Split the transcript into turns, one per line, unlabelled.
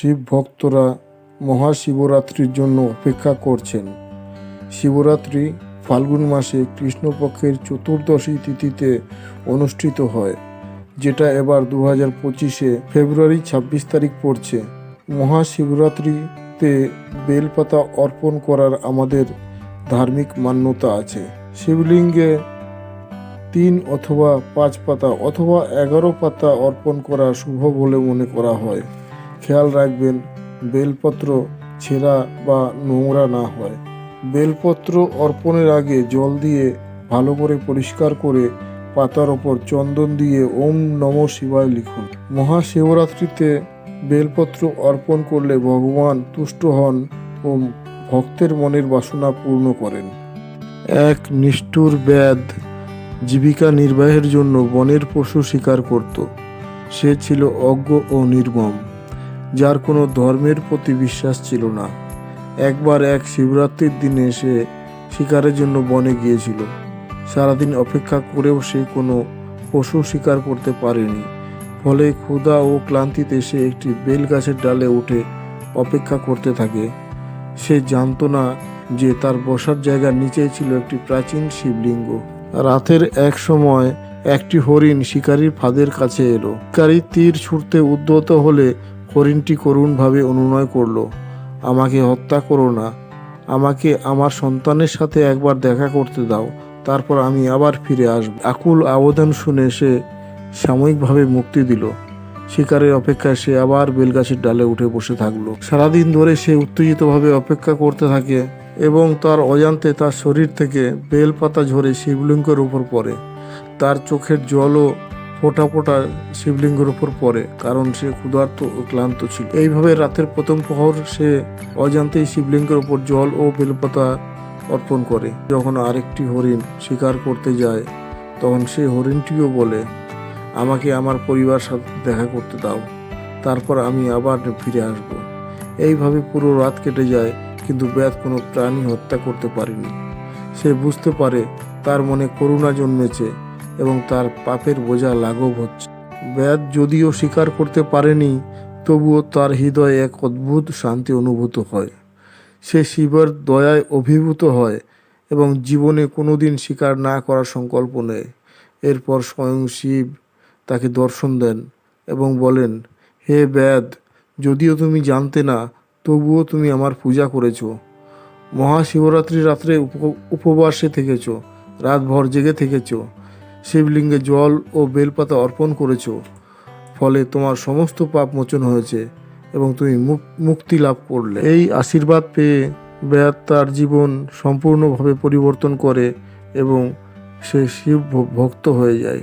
শিব ভক্তরা মহাশিবরাত্রির জন্য অপেক্ষা করছেন। শিবরাত্রি ফাল্গুন মাসে কৃষ্ণপক্ষের চতুর্দশী তিথিতে অনুষ্ঠিত হয়, যেটা এবার দু হাজার পঁচিশে ফেব্রুয়ারি ছাব্বিশ তারিখ পড়ছে। মহাশিবরাত্রিতে বেলপাতা অর্পণ করার আমাদের ধার্মিক মান্যতা আছে। শিবলিঙ্গে তিন অথবা পাঁচ পাতা অথবা এগারো পাতা অর্পণ করা শুভ বলে মনে করা হয়। খেয়াল রাখবেন, বেলপত্র ছেঁড়া বা নোংরা না হয়। বেলপত্র অর্পণের আগে জল দিয়ে ভালো করে পরিষ্কার করে পাতার ওপর চন্দন দিয়ে ওম নম শিবায় লিখুন। মহাশিবরাত্রিতে বেলপত্র অর্পণ করলে ভগবান তুষ্ট হন ও ভক্তের মনের বাসনা পূর্ণ করেন। এক নিষ্ঠুর ব্যাধ জীবিকা নির্বাহের জন্য বনের পশু শিকার করত। সে ছিল অজ্ঞ ও নির্মম। যার কোনো ধর্মের প্রতি বিশ্বাস ছিল না। একবার এক শিবরাত্রির দিনে সে শিকারের জন্য বনে গিয়েছিল। সারাদিন অপেক্ষা করেও সে কোনো পশু শিকার করতে পারেনি। ফলে ক্ষুধা ও ক্লান্তিতে সে একটি বেল গাছের ডালে উঠে অপেক্ষা করতে থাকে। সে জানতো না যে তার বসার জায়গার নিচেই ছিল একটি প্রাচীন শিবলিঙ্গ। রাতের এক সময় একটি হরিণ শিকারীর ফাঁদের কাছে এলো। শিকারী তীর ছুটতে উদ্যত হলে হরিণটি করুণভাবে অনুনয় করল, আমাকে হত্যা করো না। আমাকে আমার সন্তানের সাথে একবার দেখা করতে দাও, তারপর আমি আবার ফিরে আসব। আকুল আবেদন শুনে সে সাময়িকভাবে মুক্তি দিল। শিকারের অপেক্ষায় সে আবার বেলগাছের ডালে উঠে বসে থাকল। সারাদিন ধরে সে উত্তেজিতভাবে অপেক্ষা করতে থাকে এবং তার অজান্তে তার শরীর থেকে বেলপাতা ঝরে শিবলিঙ্গের উপর পড়ে। তার চোখের জলও ফোঁটা ফোটা শিবলিঙ্গের উপর পড়ে, কারণ সে ক্ষুধার্ত ও ক্লান্ত ছিল। এইভাবে রাতের প্রথম প্রহর সে অজান্তেই শিবলিঙ্গের উপর জল ও বেলপাতা অর্পণ করে। যখন আরেকটি হরিণ শিকার করতে যায়, তখন সেই হরিণটিও বলে, আমাকে আমার পরিবার সাথে দেখা করতে দাও, তারপর আমি আবার ফিরে আসব। এইভাবে পুরো রাত কেটে যায়, কিন্তু ব্যাধ কোনো প্রাণী হত্যা করতে পারেনি। সে বুঝতে পারে, তার মনে করুণা জন্মেছে এবং তার পাপের বোঝা লাঘব হচ্ছে। ব্যাধ যদিও স্বীকার করতে পারেনি, তবুও তার হৃদয়ে এক অদ্ভুত শান্তি অনুভূত হয়। সে শিবের দয়ায় অভিভূত হয় এবং জীবনে কোনোদিন স্বীকার না করার সংকল্প নেয়। এরপর স্বয়ং শিব তাকে দর্শন দেন এবং বলেন, হে ব্যাদ যদিও তুমি জানতে না, তবুও তুমি আমার পূজা করেছ। মহাশিবরাত্রি রাত্রে উপ- উপবাসে থেকেছ, রাতভর জেগে থেকেছ। শিবলিঙ্গে জল ও বেলপাতা অর্পণ করেছ। ফলে তোমার সমস্ত পাপ মোচন হয়েছে এবং তুমি মুক্তি লাভ করলে। এই আশীর্বাদ পেয়ে ব্যাদ তার জীবন সম্পূর্ণভাবে পরিবর্তন করে এবং সে শিব ভক্ত হয়ে যায়।